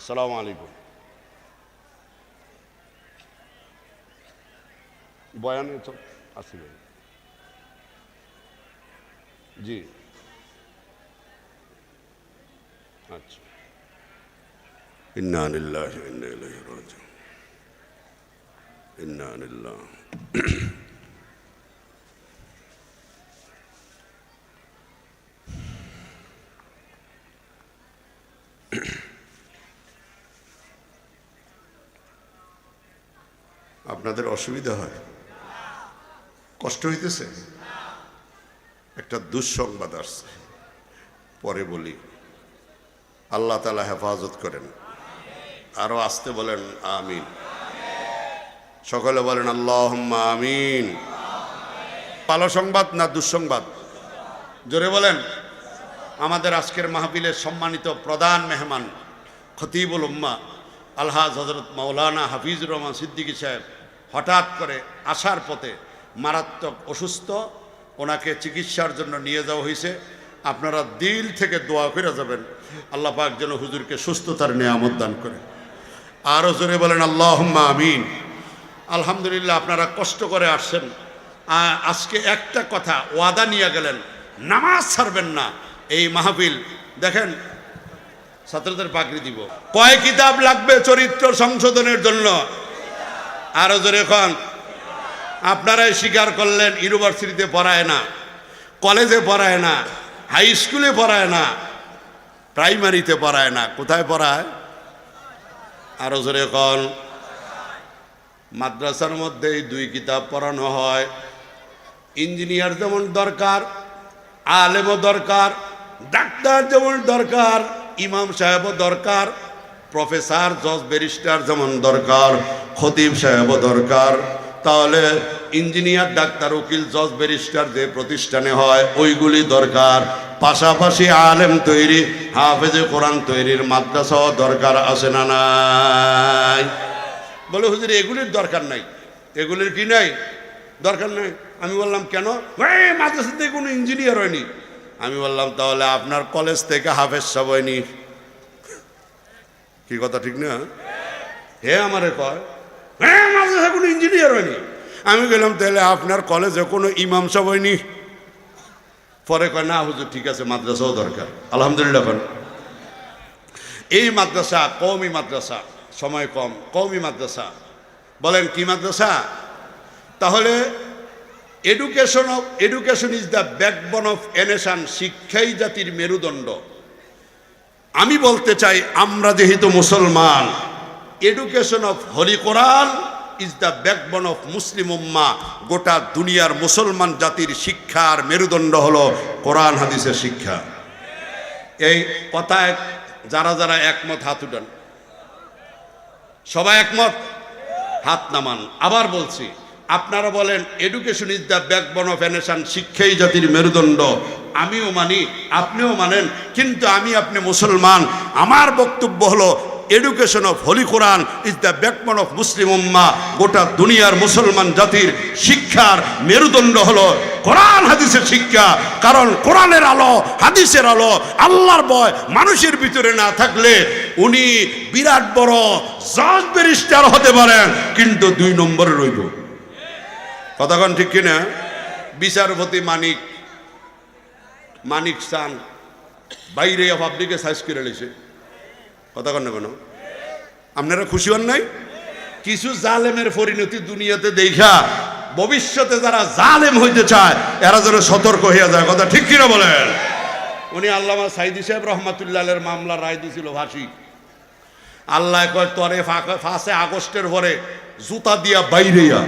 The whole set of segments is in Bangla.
আসসালামু আলাইকুম বয়ানে তো আসিবে জি আচ্ছা ইন্না লিল্লাহি ওয়া ইন্না ইলাইহি রাজিউন ইন্না আপনাদের অসুবিধা হয়। কষ্ট হইতেছে? একটা দুঃসংবাদ আসছে। পরে বলি, আল্লাহ তালা হেফাজত করেন। আরও আসতে বলেন, আমিন। সকলে বলেন আল্লাহ আমিন। ভালো সংবাদ না দুঃসংবাদ? জোরে বলেন। আমাদের আজকের মাহফিলের সম্মানিত প্রধান মেহমান খতিবুল উম্মা, আলহাজ হজরত মৌলানা হাফিজুর রহমান সিদ্দিকী সাহেব। হঠাৎ করে আসার পথে মারাত্মক অসুস্থ, ওনাকে চিকিৎসার জন্য নিয়ে যাওয়া হয়েছে। আপনারা দিল থেকে দোয়া করে যাবেন। আল্লাহ পাক যেন হুজুরকে সুস্থতার নিয়ামত দান করে। আরও জোরে বলেন আল্লাহ আমিন। আলহামদুলিল্লাহ, আপনারা কষ্ট করে আসছেন। আজকে একটা কথা, ওয়াদা নিয়ে গেলেন, নামাজ ছাড়বেন না। এই মাহফিল, দেখেন, ছাত্রদের পাকড়ি দিব। কয় কিতাব লাগবে চরিত্র সংশোধনের জন্য? আরও জোরে এখন। আপনারাই স্বীকার করলেন, ইউনিভার্সিটিতে পড়ায় না, কলেজে পড়ায় না, হাই স্কুলে পড়ায় না, প্রাইমারিতে পড়ায় না। কোথায় পড়ায়? আরও জোরে এখন। মাদ্রাসার মধ্যেই দুই কিতাব পড়ানো হয়। ইঞ্জিনিয়ার যেমন দরকার, আলেমও দরকার, ডাক্তার যেমন দরকার, ইমাম সাহেবও দরকার, প্রফেসর, জজ, ব্যারিস্টার যেমন দরকার। খতিব সাহেবও দরকার। তাহলে ইঞ্জিনিয়ার, ডাক্তার, উকিল, জজ, ব্যারিস্টার যে প্রতিষ্ঠানে হয়, ওইগুলি দরকার। পাশাপাশি আলেম তৈরি, হাফেজে কোরআন তৈরির মাদ্রাসাও দরকার আছে না নাই? বলে, হুজুর, এগুলির দরকার নাই। এগুলির কি নাই? দরকার নাই। আমি বললাম, কেন? এই মাদ্রাসাতে কোনো ইঞ্জিনিয়ার হয়নি। আমি বললাম, তাহলে আপনার কলেজ থেকে হাফেজ সব হয়নি। কি কথা, ঠিক না? হে আমারে কয় হ্যাঁ মাদ্রাসা কোনো ইঞ্জিনিয়ার হয়নি। আমি গেলাম, তাহলে আপনার কলেজে কোনো ইমাম সব হয়নি। পরে কয়, না, হুজুর, ঠিক আছে, মাদ্রাসাও দরকার। আলহামদুলিল্লাহ এই মাদ্রাসা কৌমি মাদ্রাসা, সময় কম কৌমি মাদ্রাসা। বলেন, কি মাদ্রাসা? তাহলে education of education is the backbone of a nation শিক্ষাই জাতির মেরুদণ্ড। আমি বলতে চাই, আমরা যেহেতু মুসলমান education of holy Quran is the backbone of Muslim উম্মা গোটা দুনিয়ার মুসলমান জাতির শিক্ষার মেরুদণ্ড হলো কোরআন, হাদিসের শিক্ষা। এই কথায় যারা যারা একমত, হাত উঠান। সবাই একমত? হাত নামান। আবার বলছি, আপনারা বলেন education is the backbone of a nation শিক্ষাই জাতির মেরুদণ্ড। আমিও মানি, আপনিও মানেন, কিন্তু আমি আপনি মুসলমান। আমার বক্তব্য হলো education of holy Quran is the backbone of Muslim উম্মা গোটা দুনিয়ার মুসলমান জাতির শিক্ষার মেরুদণ্ড হলো কোরআন হাদিসের শিক্ষা। কারণ কোরআনের আলো, হাদিসের আলো, আল্লাহর বয় মানুষের ভিতরে না থাকলে উনি বিরাট বড় জজ ব্যারিস্টার হতে পারেন, কিন্তু দুই নম্বরে রইব কথাক্ষণ ঠিক কিনা? বিচারপতি মানিক মানিক চান বাইরে পাবলিকে সাইজ করে লেছে কথাক্ষণ না কেন? আপনারা খুশি হন নাই? কিছু জালেমের পরিণতি দুনিয়াতে দেখা, ভবিষ্যতে যারা জালেম হইতে চায়, এরা যেন সতর্ক হইয়া যায়। কথা ঠিক কিনা বলেন? উনি আল্লামা সাইদি সাহেব রহমাতুল্লাহের মামলা রায় দিয়েছিল ভাসি আল্লাহ কয়, তরে ফাঁসে আগস্টের পরে জুতা দিয়া বাইরেয়া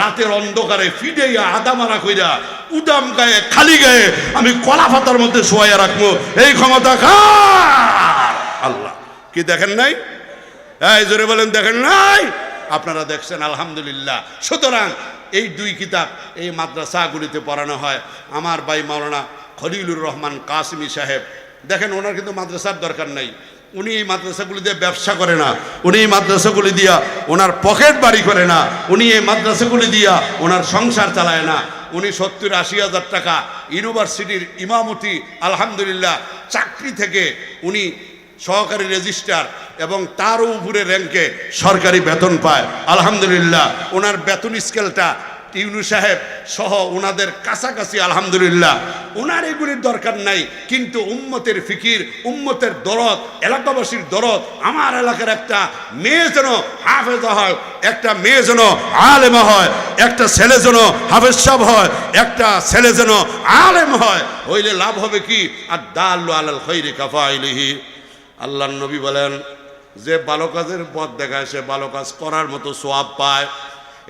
রাতের অন্ধকারে ফিডেইয়া আদামারা কইরা, উদাম গায়ে, খালি গায়ে আমি কলা পাতার মধ্যে শোয়াইয়া রাখব। এই ক্ষমতা কার? আল্লাহ। কি দেখেন নাই? এই, জোরে বলেন, দেখেন নাই? আপনারা দেখছেন, আলহামদুলিল্লাহ। সুতরাং এই দুই কিতাব এই মাদ্রাসাগুলিতে পড়ানো হয়। আমার ভাই মাওলানা খলিলুর রহমান কাসমি সাহেব, দেখেন ওনার কিন্তু মাদ্রাসার দরকার নাই। উনি এই মাদ্রাসাগুলি দিয়ে ব্যবসা করে না। উনি এই মাদ্রাসাগুলি দিয়া ওনার পকেট বাড়ি করে না। উনি এই মাদ্রাসাগুলি দিয়া ওনার সংসার চালায় না। উনি সত্তর আশি হাজার টাকা ইউনিভার্সিটির ইমামতি, আলহামদুলিল্লাহ, চাকরি থেকে উনি সহকারী রেজিস্ট্রার এবং তারও উপরে র্যাঙ্কে সরকারি বেতন পায়। আলহামদুলিল্লাহ, ওনার বেতন স্কেলটা ইউনু সাহেব সহ ওনাদের কাছাকাছি, আলহামদুলিল্লাহ। ওনার এগুলির দরকার নাই, কিন্তু উম্মতের ফিকির, উম্মতের দরদ, এলাকাবাসীর দরদ, আমার এলাকার একটা মেয়ে যেন হাফেজা হয়, একটা মেয়ে যেন আলেমা হয়, একটা ছেলে যেন হাফেজ সাহেব হয়, একটা ছেলে যেন আলেম হয়, হইলে লাভ হবে কি? আর দাল্লু আলাল খৈরি কাফাইলিহি। আল্লাহ নবী বলেন, যে ভালো কাজের পথ দেখায়, সে ভালো কাজ করার মতো সোয়াব পায়।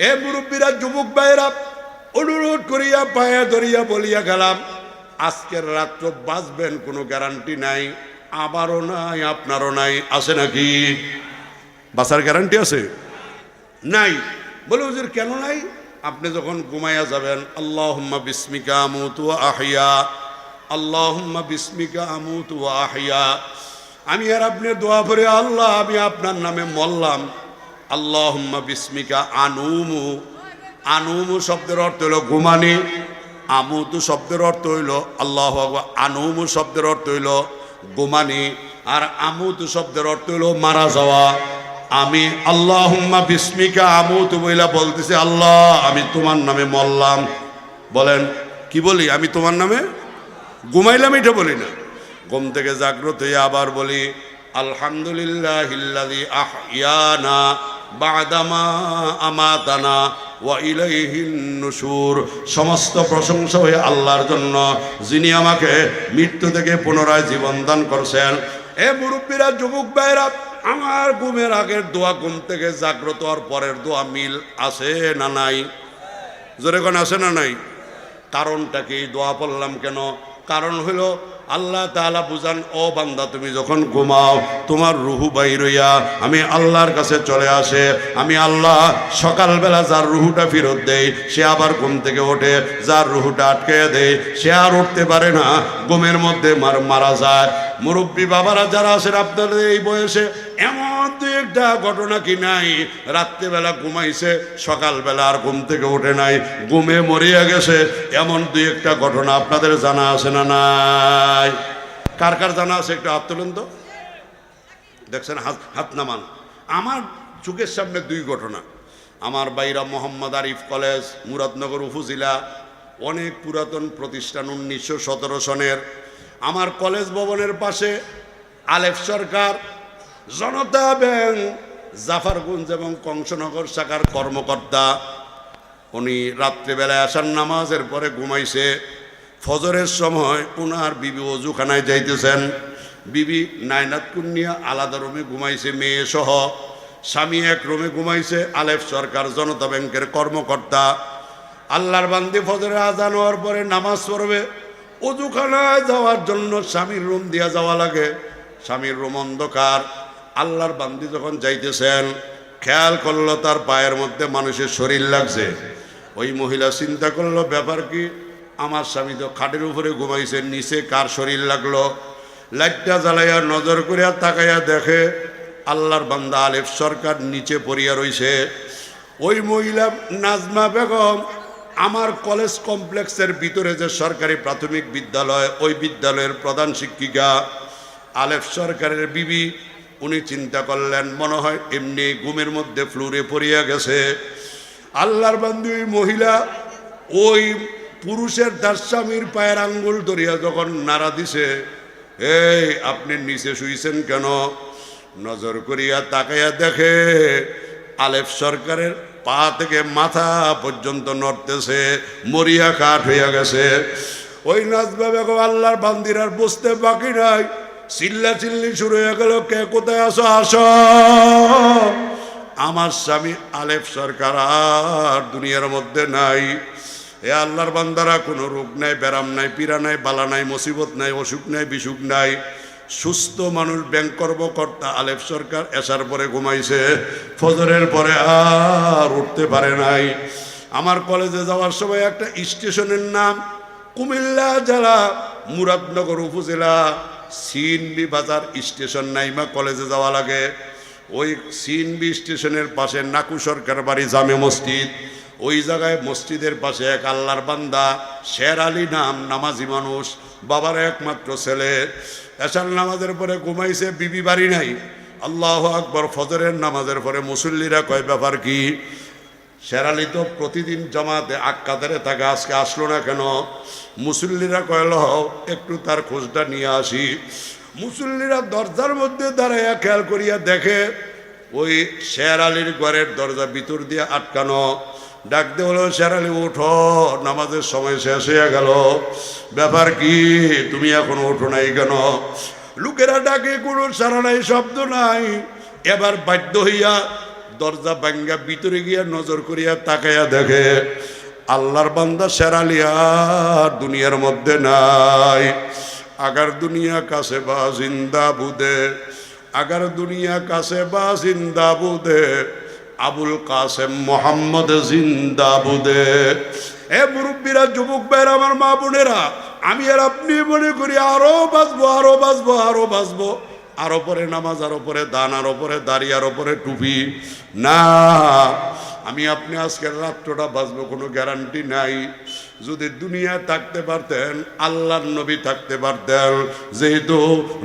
এ মুরব্বীরা, যুবক ভাইয়েরা, অনুরোধ করিয়া পায়ে ধরিয়া বলিয়া গেলাম, আজকের রাত্র বাঁচবেন, কোনো গ্যারান্টি নাই আমারও নাই, আপনারও নাই, আছে নাকি? বাঁচার গ্যারান্টি আছে? নাই। বলে, হুজুর, কেন নাই? আপনি যখন ঘুমাইয়া যাবেন, আল্লাহুম্মা বিস্মিকা আমুতু আহিয়া আল্লাহুম্মা বিস্মিকা আমুতু আহিয়া আমি আর আপনি দোয়া করে, আল্লাহ, আমি আপনার নামে মরলাম। আল্লাহুম্মা বিস্মিকা আনুমু। আনুমু শব্দের অর্থ হইল ঘুমানি, আমুতু শব্দের অর্থ হইল আল্লাহ। আনুমু শব্দের অর্থ হইল গোমানি আর আমুতু শব্দের অর্থ হইল মারা যাওয়া। আমি আল্লাহুম্মা বিস্মিকা আমুতু বইলা বলতেছি, আল্লাহ, আমি তোমার নামে মরলাম। বলেন, কি বলি? আমি তোমার নামে ঘুমাইলাম এটা বলি না। ঘুম থেকে জাগ্রত হয়ে আবার বলি আলহামদুলিল্লাহ সমস্ত প্রশংসা হয়ে আল্লাহর জন্য যিনি আমাকে মৃত্যু থেকে পুনরায় জীবন দান করছেন। এ মুরব্বীরা, যুবক ভাইরা আমার ঘুমের আগের দোয়া ঘুম থেকে জাগ্রত হওয়ার পরের দোয়া মিল আছে না নাই? জোরে কোন, আছে না নাই? কারণটা কি? দোয়া পড়লাম কেন? কারণ হলো আল্লাহ তাআলা বুঝান, ও বান্দা, তুমি যখন ঘুমাও, তোমার রুহু বাইরইয়া আমি আল্লাহর কাছে চলে আসে। আমি আল্লাহ সকালবেলা যার রুহুটা ফেরত দেই, সে আবার ঘুম থেকে ওঠে। যার রুহুটা আটকে দেয় সে আর উঠতে পারে না। ঘুমের মধ্যে মারা যায়। মুরব্বী বাবারা যারা আছেন, আপনাদের এই বয়সে এমন একটা ঘটনা কি নাই? রাত্রেবেলা ঘুমাইছে, সকালবেলা আর ঘুম থেকে ওঠে নাই, ঘুমে মরিয়া গেছে। এমন দু একটা ঘটনা আপনাদের জানা আছে না নাই? কার কার জানা আছে একটু হাত তো। দেখছেন, হাত হাত নামান। আমার চোখের সামনে দুই ঘটনা। আমার বাইরা মোহাম্মদ আরিফ কলেজ, মুরাদনগর উপজেলা, অনেক পুরাতন প্রতিষ্ঠান উনিশশো সতেরো সনের। আমার কলেজ ভবনের পাশে আলেফ সরকার জনতা ব্যাংক, জাফারগঞ্জ এবং কংসনগর শাখার কর্মকর্তা, উনি রাত্রেবেলায় আসার নামাজের পরে ঘুমাইছে। ফজরের সময় ওনার বিবি অজুখানায় যাইতেছেন। বিবি নাইনাত কুন্নিয়া আলাদা রুমে ঘুমাইছে মেয়ে সহ স্বামী এক রুমে ঘুমাইছে, আলেফ সরকার জনতা ব্যাংকের কর্মকর্তা। আল্লাহর বান্দি ফজরের আজান হওয়ার পরে নামাজ পড়বে। অজুখানায় যাওয়ার জন্য স্বামীর রুম দিয়া যাওয়া লাগে। স্বামীর রুম অন্ধকার। আল্লাহর বান্দি যখন যাইতেছেন, খেয়াল করল তার পায়ের মধ্যে মানুষের শরীর লাগছে। ওই মহিলা চিন্তা করল, ব্যাপার কি? আমার স্বামী তো খাটের উপরে ঘুমাইছে, নিচে কার শরীর লাগল? লাইটটা জ্বালাইয়া নজর করিয়া তাকাইয়া দেখে, আল্লাহর বান্দা আলেফ সরকার নিচে পড়িয়া রইছে। ওই মহিলা, নাজমা বেগম, আমার কলেজ কমপ্লেক্সের ভিতরে যে সরকারি প্রাথমিক বিদ্যালয়, ওই বিদ্যালয়ের প্রধান শিক্ষিকা। আলেফ সরকারের বিবি উনি চিন্তা করলেন, মনে হয় এমনি ঘুমের মধ্যে ফ্লোরে পড়িয়া গেছে। আল্লাহর বান্ধবী ওই মহিলা, ওই পুরুষের তার স্বামীর পায়ের আঙ্গুল ধরিয়া যখন নাড়া দিছে, এই, আপনি নিচে শুইছেন কেন? নজর করিয়া তাকাইয়া দেখে, আলেফ সরকারের পা থেকে মাথা পর্যন্ত নড়তেছে, মরিয়া কাঠ হইয়া গেছে। ওই বেগম আল্লাহর বান্দির আর বুঝতে বাকি নাই। চিল্লা চিল্লি শুরু হয়ে গেল, কে কোথায় আসো আসো। আমার স্বামী আলেফ সরকার আর দুনিয়ার মধ্যে নাই। এ আল্লাহর বান্দারা কোনো রোগ নাই, ব্যারাম নাই, পীড়া নাই, বালা নাই, মুসিবত নাই, অসুখ নাই, বিসুখ নাই। সুস্থ মানুষ, ব্যাংক কর্মকর্তা আলেফ সরকার এসার পরে ঘুমাইছে, ফজরের পরে আর উঠতে পারে নাই। আমার কলেজে যাওয়ার সময় একটা স্টেশনের নাম কুমিল্লা জেলা, মুরাদনগর উপজেলা। সিনবি বাজার স্টেশন নাইমা কলেজে যাওয়া লাগে। ওই সিনবি স্টেশনের পাশে নাকু সরকার বাড়ি, জামে মসজিদ। ওই জায়গায় মসজিদের পাশে এক আল্লাহর বান্দা, শের আলী নাম নামাজি মানুষ, বাবার একমাত্র ছেলে। এশার নামাজের পরে ঘুমাইছে, বিবি বাড়ি নাই। আল্লাহ আকবর, ফজরের নামাজের পরে মুসল্লিরা কয়, ব্যাপার কি? শেরালি তো প্রতিদিন জমাতে আক্কাদারে থাকে আজকে আসলো না কেন? মুসল্লিরা কয়ল একটু তার খোঁজটা নিয়ে আসি। মুসল্লিরা দরজার মধ্যে দাঁড়াইয়া খেয়াল করিয়া দেখে ওই শের আলীর ঘরের দরজা ভিতর দিয়ে আটকানো। ডাকতে হলো শের আলী উঠো নামাজের সময় শেষ হয়ে গেল। ব্যাপার কি? তুমি এখন ওঠো নাই কেন? লোকেরা ডাকে, কোনো সারা নাই, শব্দ নাই। এবার বাধ্য হইয়া দরজা ভাঙ্গা, ভিতরে গিয়া নজর করিয়া তাকাইয়া দেখে, আল্লাহর বান্দা শেরালিয়া দুনিয়ার মধ্যে নাই। আগার দুনিয়া কাছে বা জিন্দা বুদে, আগার দুনিয়া কাছে বা জিন্দা বুদে, আবুল কাসেম মোহাম্মদ জিন্দা বুদে। এ মুরব্বীরা, যুবক ভাইয়ের, আমার মা বোনেরা, আমি আর আপনি মনে করি আরও বাঁচবো আরও বাঁচবো আরও বাঁচবো। আরও ওপরে নামাজ, আরও পরে দান, আরও ওপরে দাড়ি, আরও পরে টুপি। না, আমি আপনি আজকের রাত্রটা বাঁচবো, কোনো গ্যারান্টি নাই। যদি দুনিয়ায় থাকতে পারতেন, আল্লাহর নবী থাকতে পারতেন, যেহেতু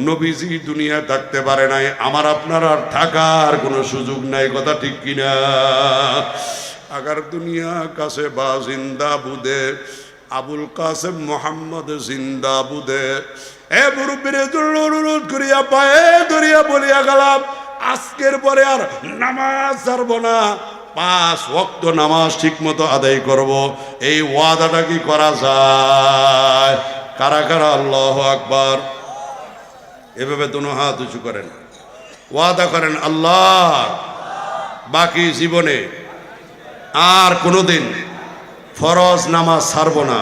নবীজি দুনিয়ায় থাকতে পারে নাই, আমার আপনার আর থাকার কোনো সুযোগ নাই, কথা ঠিক কিনা? আগার দুনিয়া কাছে বা জিন্দা বুদে, আবুল কাসেম মোহাম্মদ জিন্দা বুদে এ মুরব্বীর অনুরোধ করিয়া পায়ে ধরিয়া বলিয়া গেলাম, আজকের পরে আর নামাজ ছাড়বো না। পাঁচ ওয়াক্ত নামাজ ঠিক মতো আদায় করব। এই ওয়াদাটা কি করা যায়? কারা কারা? আল্লাহ আকবার। এভাবে দোনো হাত উঁচু করেন। ওয়াদা করেন, আল্লাহ, বাকি জীবনে আর কোনোদিন ফরজ নামাজ ছাড়ব না।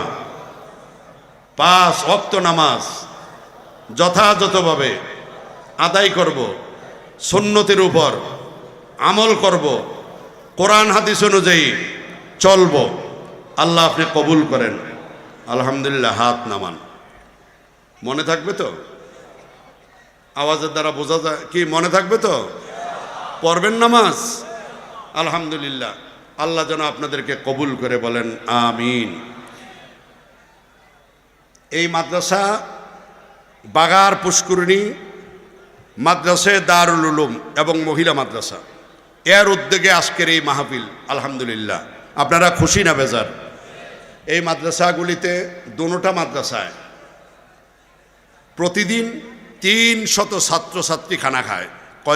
পাঁচ অক্ত নামাজ যথাযথভাবে আদায় করব, সুন্নতির উপর আমল করব, কোরআন হাদিস অনুযায়ী চলব। আল্লাহ আপনি কবুল করেন। আলহামদুলিল্লাহ, হাত নামান। মনে থাকবে তো? আওয়াজের দ্বারা বোঝা যায় কি? মনে থাকবে তো? পড়বেন নামাজ? আলহামদুলিল্লাহ। আল্লাহ যেন আপনাদেরকে কবুল করে বলেন, আমিন। এই মাদ্রাসা বাগার পুষ্করিণী, মাদ্রাসে দারুল উলুম এবং মহিলা মাদ্রাসা। এর উদ্যোগে আজকের এই মাহফিল, আলহামদুলিল্লাহ। আপনারা খুশি না বেজার? এই মাদ্রাসাগুলিতে দোনোটা মাদ্রাসায় প্রতিদিন তিন শত ছাত্রছাত্রী খানা খায়।